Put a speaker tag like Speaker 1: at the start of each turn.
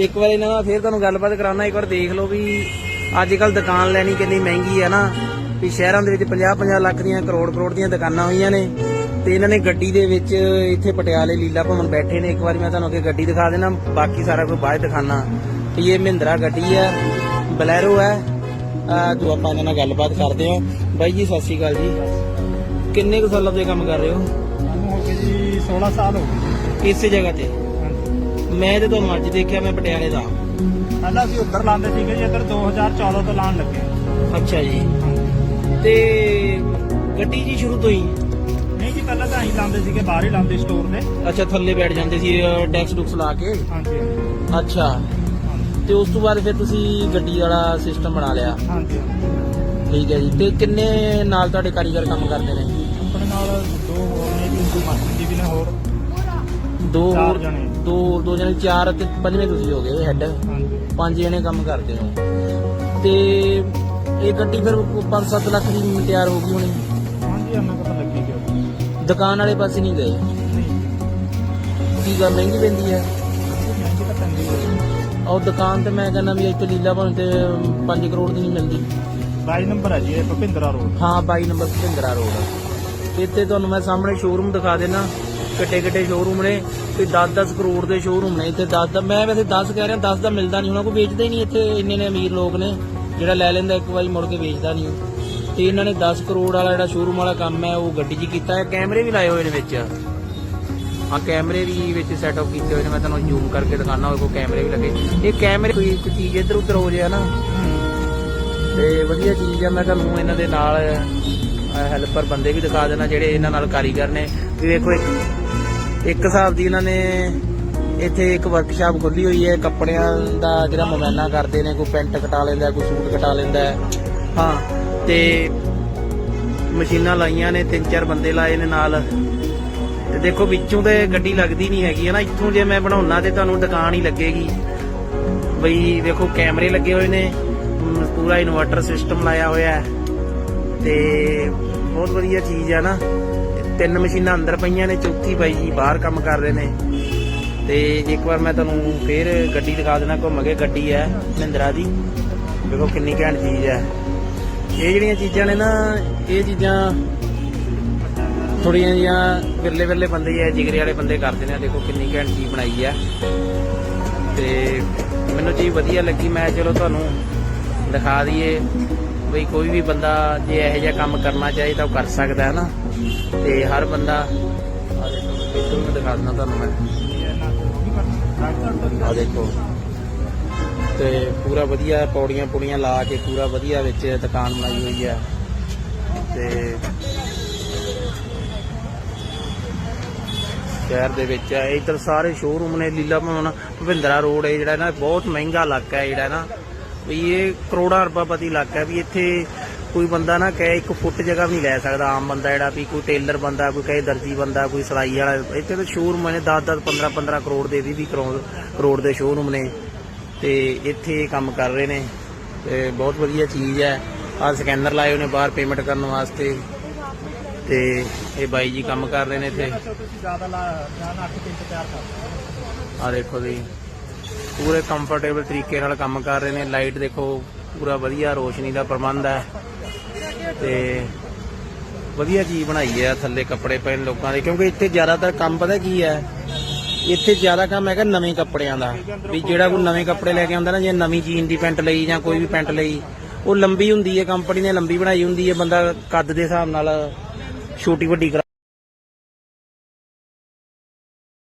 Speaker 1: ਇੱਕ ਵਾਰ ਇਹਨਾਂ ਨਾਲ ਫੇਰ ਤੁਹਾਨੂੰ ਗੱਲਬਾਤ ਕਰਾਉਣਾ ਇੱਕ ਵਾਰ ਦੇਖ ਲਓ ਵੀ ਅੱਜ ਕੱਲ ਦੁਕਾਨ ਲੈਣੀ ਕਿੰਨੀ ਮਹਿੰਗੀ ਹੈ ਨਾ ਵੀ ਸ਼ਹਿਰਾਂ ਦੇ ਵਿੱਚ 50 50 ਲੱਖ ਦੀਆਂ ਕਰੋੜ ਕਰੋੜ ਦੀਆਂ ਦੁਕਾਨਾਂ ਹੋਈਆਂ ਨੇ ਤੇ ਇਹਨਾਂ ਨੇ ਗੱਡੀ ਦੇ ਵਿੱਚ ਇੱਥੇ ਪਟਿਆਲੇ ਲੀਲਾ ਭਵਨ ਬੈਠੇ ਨੇ। ਇੱਕ ਵਾਰੀ ਮੈਂ ਤੁਹਾਨੂੰ ਅੱਗੇ ਗੱਡੀ ਦਿਖਾ ਦੇਣਾ ਬਾਕੀ ਸਾਰਾ ਕੁਝ ਬਾਅਦ ਦਿਖਾਣਾ ਤੇ ਇਹ ਮਹਿੰਦਰਾ ਗੱਡੀ ਹੈ ਬਲੈਰੋ ਹੈ ਆ ਜੋ ਆਪਾਂ ਇਹਨਾਂ ਨਾਲ ਗੱਲਬਾਤ ਕਰਦੇ ਹਾਂ। ਬਾਈ ਜੀ ਸਤਿ ਸ਼੍ਰੀ ਅਕਾਲ ਜੀ। ਕਿੰਨੇ ਕੁ ਸਾਲਾਂ ਤੋਂ ਇਹ ਕੰਮ ਕਰ ਰਹੇ ਹੋ?
Speaker 2: ਸਾਨੂੰ ਹੋ ਗਏ ਜੀ 16 ਸਾਲ ਹੋ ਗਏ।
Speaker 1: ਇਸੇ ਜਗ੍ਹਾ ਤੇ। ਮੈਂ ਤੇ ਤੁਹਾਨੂੰ ਅੱਜ ਦੇਖਿਆ ਮੈਂ ਪਟਿਆਲੇ ਦਾ।
Speaker 2: ਪਹਿਲਾਂ ਅਸੀਂ ਉੱਧਰ ਲਾਉਂਦੇ ਸੀਗੇ ਜੀ ਇੱਧਰ 2014 ਤੋਂ ਲਾਉਣ ਲੱਗੇ।
Speaker 1: ਅੱਛਾ ਜੀ। ਤੇ ਗੱਡੀ ਜੀ ਸ਼ੁਰੂ ਤੋਂ ਹੀ?
Speaker 2: ਨਹੀਂ ਜੀ ਪਹਿਲਾਂ ਤਾਂ ਅਸੀਂ ਲਾਉਂਦੇ ਸੀਗੇ ਬਾਹਰ ਹੀ ਲਾਉਂਦੇ ਸਟੋਰ ਦੇ।
Speaker 1: ਅੱਛਾ ਥੱਲੇ ਬੈਠ ਜਾਂਦੇ ਸੀ ਡੈਕਸ ਡੁਕਸ ਲਾ ਕੇ?
Speaker 2: ਹਾਂਜੀ
Speaker 1: ਅੱਛਾ। ਤੇ ਉਸ ਤੋਂ ਬਾਅਦ ਫਿਰ ਤੁਸੀਂ ਗੱਡੀ ਵਾਲਾ ਸਿਸਟਮ ਬਣਾ ਲਿਆ?
Speaker 2: ਹਾਂਜੀ
Speaker 1: ਠੀਕ ਹੈ ਜੀ। ਤੇ ਕਿੰਨੇ ਨਾਲ ਤੁਹਾਡੇ ਕਾਰੀਗਰ ਕੰਮ ਕਰਦੇ ਨੇ?
Speaker 2: ਆਪਣੇ ਨਾਲ ਦੋ ਹੋਰ ਨੇ ਜੀ ਦੋ ਮਾਸਟਰ ਜੀ ਵੀ ਨੇ ਹੋਰ।
Speaker 1: ਦੋ ਹੋਰ
Speaker 2: ਜਣੇ।
Speaker 1: ਦੋ ਦੋ ਜਣੇ ਚਾਰ ਤੇ ਪੰਜਵੇਂ ਤੁਸੀਂ ਹੋ ਗਏ ਹੈੱਡ
Speaker 2: ਹਾਂਜੀ।
Speaker 1: ਪੰਜ ਜਣੇ ਕੰਮ ਕਰਦੇ ਹੋ। ਤੇ ਇਹ ਗੱਡੀ ਫਿਰ 5-7 ਲੱਖ ਦੀ ਤਿਆਰ ਹੋ ਗਈ ਹੋਣੀ।
Speaker 2: ਹਾਂਜੀ ਉਹਨਾਂ ਪਤਾ ਲੱਗੀ ਗਿਆ
Speaker 1: ਦੁਕਾਨ ਵਾਲੇ ਪਾਸੇ ਨਹੀਂ ਗਏ? ਕੀ ਗੱਲ ਮਹਿੰਗੀ ਪੈਂਦੀ ਹੈ
Speaker 2: ਮਹਿੰਗੀ ਤਾਂ ਪੈਂਦੀ ਹੈ
Speaker 1: ਉਹ ਦੁਕਾਨ ਤੇ ਮੈਂ ਕਹਿੰਦਾ ਵੀ ਇੱਥੇ ਲੀਲਾ ਭਵਨ ਤੇ 5 ਕਰੋੜ ਦੀ ਨਹੀਂ ਮਿਲਦੀ।
Speaker 2: 22 ਨੰਬਰ ਹੈ ਜੀ ਇਹ ਭਪਿੰਦਰਾ ਰੋਡ।
Speaker 1: ਹਾਂ 22 ਨੰਬਰ ਭਿੰਦਰਾ ਰੋਡ। ਇੱਥੇ ਤੁਹਾਨੂੰ ਮੈਂ ਸਾਹਮਣੇ ਸ਼ੋਰੂਮ ਦਿਖਾ ਦੇਣਾ। ਕਿੱਡੇ ਕਿੱਡੇ ਸ਼ੋਰੂਮ ਨੇ ਤੇ 10-10 ਕਰੋੜ ਦੇ ਸ਼ੋਰੂਮ ਨੇ ਇੱਥੇ 10 ਦਾ ਮੈਂ ਵੈਸੇ 10 ਕਹਿ ਰਿਹਾ 10 ਦਾ ਮਿਲਦਾ ਨਹੀਂ ਉਹਨਾਂ ਕੋਲ ਵੇਚਦੇ ਹੀ ਨਹੀਂ ਇੱਥੇ, ਇੰਨੇ ਨੇ ਅਮੀਰ ਲੋਕ ਨੇ, ਜਿਹੜਾ ਲੈ ਲੈਂਦਾ ਇੱਕ ਵਾਰੀ ਮੁੜ ਕੇ ਵੇਚਦਾ ਨਹੀਂ ਤੇ ਇਹਨਾਂ ਨੇ 10 ਕਰੋੜ ਵਾਲਾ ਜਿਹੜਾ ਸ਼ੋਰੂਮ ਵਾਲਾ ਕੰਮ ਹੈ, ਉਹ ਗੱਡੀ 'ਚ ਕੀਤਾ ਹੈ। ਕੈਮਰੇ ਵੀ ਲਾਏ ਹੋਏ ਨੇ ਵਿੱਚ। ਆ ਕੈਮਰੇ ਵੀ ਵਿੱਚ ਸੈਟਅਪ ਕੀਤੇ ਹੋਏ ਨੇ। ਮੈਂ ਤੁਹਾਨੂੰ ਜ਼ੂਮ ਕਰਕੇ ਦਿਖਾਣਾ ਹੋਵੇ ਕੋਈ ਕੈਮਰੇ ਵੀ ਲੱਗੇ। ਇਹ ਕੈਮਰੇ ਕੋਈ ਇੱਕ ਚੀਜ਼ ਇੱਧਰ ਉੱਧਰ ਹੋ ਜਾਏ ਨਾ। ਤੇ ਵਧੀਆ ਚੀਜ਼ ਆ, ਮੈਂ ਤੁਹਾਨੂੰ ਇਹਨਾਂ ਦੇ ਨਾਲ ਹੈਲਪਰ ਬੰਦੇ ਵੀ ਦਿਖਾ ਦੇਣਾ ਜਿਹੜੇ ਇਹਨਾਂ ਨਾਲ ਕਾਰੀਗਰ ਨੇ। ਵੀ ਵੇਖੋ ਇੱਕ ਇੱਕ ਹਿਸਾਬ ਦੀ ਇਹਨਾਂ ਨੇ ਇੱਥੇ ਇੱਕ ਵਰਕਸ਼ਾਪ ਖੋਲੀ ਹੋਈ ਹੈ। ਕੱਪੜਿਆਂ ਦਾ ਜਿਹੜਾ ਮੁਮੈਨਾ ਕਰਦੇ ਨੇ, ਕੋਈ ਪੈਂਟ ਕਟਾ ਲੈਂਦਾ, ਕੋਈ ਸੂਟ ਕਟਾ ਲੈਂਦਾ ਹਾਂ। ਤੇ ਮਸ਼ੀਨਾਂ ਲਾਈਆਂ ਨੇ, ਤਿੰਨ ਚਾਰ ਬੰਦੇ ਲਾਏ ਨੇ ਨਾਲ। ਤੇ ਦੇਖੋ ਵਿੱਚੋਂ ਤੇ ਗੱਡੀ ਲੱਗਦੀ ਨਹੀਂ ਹੈਗੀ ਹੈ ਨਾ। ਇੱਥੋਂ ਜੇ ਮੈਂ ਬਣਾਉਣਾ ਤੇ ਤੁਹਾਨੂੰ ਦੁਕਾਨ ਹੀ ਲੱਗੇਗੀ। ਬਈ ਦੇਖੋ ਕੈਮਰੇ ਲੱਗੇ ਹੋਏ ਨੇ। ਪੂਰਾ ਇਨਵਰਟਰ ਸਿਸਟਮ ਲਾਇਆ ਹੋਇਆ ਹੈ। ਤੇ ਬਹੁਤ ਵਧੀਆ ਚੀਜ਼ ਹੈ ਨਾ। ਤਿੰਨ ਮਸ਼ੀਨਾਂ ਅੰਦਰ ਪਈਆਂ ਨੇ, ਚੌਥੀ ਬਾਈ ਜੀ ਬਾਹਰ ਕੰਮ ਕਰ ਰਹੇ ਨੇ। ਤੇ ਇੱਕ ਵਾਰ ਮੈਂ ਤੁਹਾਨੂੰ ਫੇਰ ਗੱਡੀ ਦਿਖਾ ਦੇਣਾ, ਘੁੰਮ ਕੇ ਗੱਡੀ ਹੈ, ਮਹਿੰਦਰਾ ਦੀ। ਦੇਖੋ ਕਿੰਨੀ ਘੈਂਟ ਚੀਜ਼ ਹੈ। ਇਹ ਜਿਹੜੀਆਂ ਚੀਜ਼ਾਂ ਨੇ ਨਾ, ਇਹ ਚੀਜ਼ਾਂ ਥੋੜੀਆਂ ਜੀਆਂ ਵਿਰਲੇ ਵਿਰਲੇ ਬੰਦੇ ਐ ਜਿਗਰੇ ਵਾਲੇ ਬੰਦੇ ਕਰਦੇ ਨੇ। ਦੇਖੋ ਕਿੰਨੀ ਘੈਂਟ ਚੀਜ਼ ਬਣਾਈ ਹੈ। ਤੇ ਮੈਨੂੰ ਚੀਜ਼ ਵਧੀਆ ਲੱਗੀ, ਮੈਂ ਚਲੋ ਤੁਹਾਨੂੰ ਦਿਖਾ ਦਈਏ। ਬਈ ਕੋਈ ਵੀ ਬੰਦਾ ਜੇ ਇਹੋ ਜਿਹਾ ਕੰਮ ਕਰਨਾ ਚਾਹੇ ਤਾਂ ਉਹ ਕਰ ਸਕਦਾ ਹੈ ਨਾ। ਤੇ ਹਰ ਬੰਦਾ ਆ ਦੇਖੋ ਬਿਲਕੁਲ ਮੈਂ ਦਿਖਾ ਦਿੰਦਾ ਤੁਹਾਨੂੰ ਮੈਂ। ਆ ਦੇਖੋ। ਤੇ ਪੂਰਾ ਵਧੀਆ ਪੌੜੀਆਂ ਪੁੜੀਆਂ ਲਾ ਕੇ ਪੂਰਾ ਵਧੀਆ ਵਿੱਚ ਦੁਕਾਨ ਬਣਾਈ ਹੋਈ ਹੈ। ਤੇ ਸ਼ਹਿਰ ਦੇ ਵਿੱਚ ਹੈ। ਇੱਧਰ ਸਾਰੇ ਸ਼ੋਰੂਮ ਨੇ ਲੀਲਾ ਭਵਨ, ਭਵਿੰਦਰਾ ਰੋਡ ਹੈ ਜਿਹੜਾ ਨਾ ਬਹੁਤ ਮਹਿੰਗਾ ਇਲਾਕਾ ਹੈ ਜਿਹੜਾ ਨਾ। ਵੀ ਇਹ ਕਰੋੜਾਂ ਰੁਪਏ ਇਲਾਕਾ ਵੀ ਇੱਥੇ ਕੋਈ ਬੰਦਾ ਨਾ ਕਹੇ ਇੱਕ ਫੁੱਟ ਜਗ੍ਹਾ ਵੀ ਨਹੀਂ ਲੈ ਸਕਦਾ ਆਮ ਬੰਦਾ ਜਿਹੜਾ ਵੀ ਕੋਈ ਟੇਲਰ ਬੰਦਾ ਕੋਈ ਕਹੇ ਦਰਜੀ ਬੰਦਾ ਕੋਈ ਸਿਲਾਈ ਵਾਲਾ ਇੱਥੇ ਤਾਂ ਸ਼ੋਰੂਮ ਨੇ 10 10 15 15 ਕਰੋੜ ਦੇ 20 20 ਕਰੋੜ ਦੇ ਸ਼ੋਰੂਮ ਨੇ। ਤੇ ਇੱਥੇ ਇਹ ਕੰਮ ਕਰ ਰਹੇ ਨੇ। ਤੇ ਬਹੁਤ ਵਧੀਆ ਚੀਜ਼ ਹੈ। ਆਹ ਸਕੈਨਰ ਲਾਏ ਹੋਏ ਨੇ ਬਾਹਰ ਪੇਮੈਂਟ ਕਰਨ ਵਾਸਤੇ। ਤੇ ਇਹ ਬਾਈ ਜੀ ਕੰਮ ਕਰ ਰਹੇ ਨੇ ਇੱਥੇ।
Speaker 2: ਤੁਸੀਂ ਜ਼ਿਆਦਾ ਲਾ ਜ਼ਿਆਦਾ 8 ਕਿੰਚ ਤਿਆਰ ਕਰ
Speaker 1: ਆ ਦੇਖੋ ਜੀ। ਪੂਰੇ ਕੰਫਰਟੇਬਲ ਤਰੀਕੇ ਨਾਲ ਕੰਮ ਕਰ ਰਹੇ ਨੇ। ਲਾਈਟ ਦੇਖੋ, ਪੂਰਾ ਵਧੀਆ ਰੋਸ਼ਨੀ ਦਾ ਪ੍ਰਬੰਧ ਹੈ। ਤੇ ਵਧੀਆ ਚੀਜ਼ ਬਣਾਈ ਹੈ ਥੱਲੇ ਕੱਪੜੇ ਪਏ ਨੇ ਲੋਕਾਂ ਦੇ, ਕਿਉਂਕਿ ਇੱਥੇ ਜ਼ਿਆਦਾਤਰ ਕੰਮ ਪਤਾ ਕੀ ਹੈ, ਇੱਥੇ ਜ਼ਿਆਦਾ ਕੰਮ ਹੈਗਾ ਨਵੇਂ ਕੱਪੜਿਆਂ ਦਾ। ਵੀ ਜਿਹੜਾ ਕੋਈ ਨਵੇਂ ਕੱਪੜੇ ਲੈ ਕੇ ਆਉਂਦਾ ਨਾ, ਜੇ ਨਵੀਂ ਜੀਨ ਦੀ ਪੈਂਟ ਲਈ ਜਾਂ ਕੋਈ ਵੀ ਪੈਂਟ ਲਈ, ਉਹ ਲੰਬੀ ਹੁੰਦੀ ਹੈ ਕੰਪਨੀ ਨੇ ਲੰਬੀ ਬਣਾਈ ਹੁੰਦੀ ਹੈ, ਬੰਦਾ ਕੱਦ ਦੇ ਹਿਸਾਬ ਨਾਲ ਛੋਟੀ ਵੱਡੀ ਕਰਾ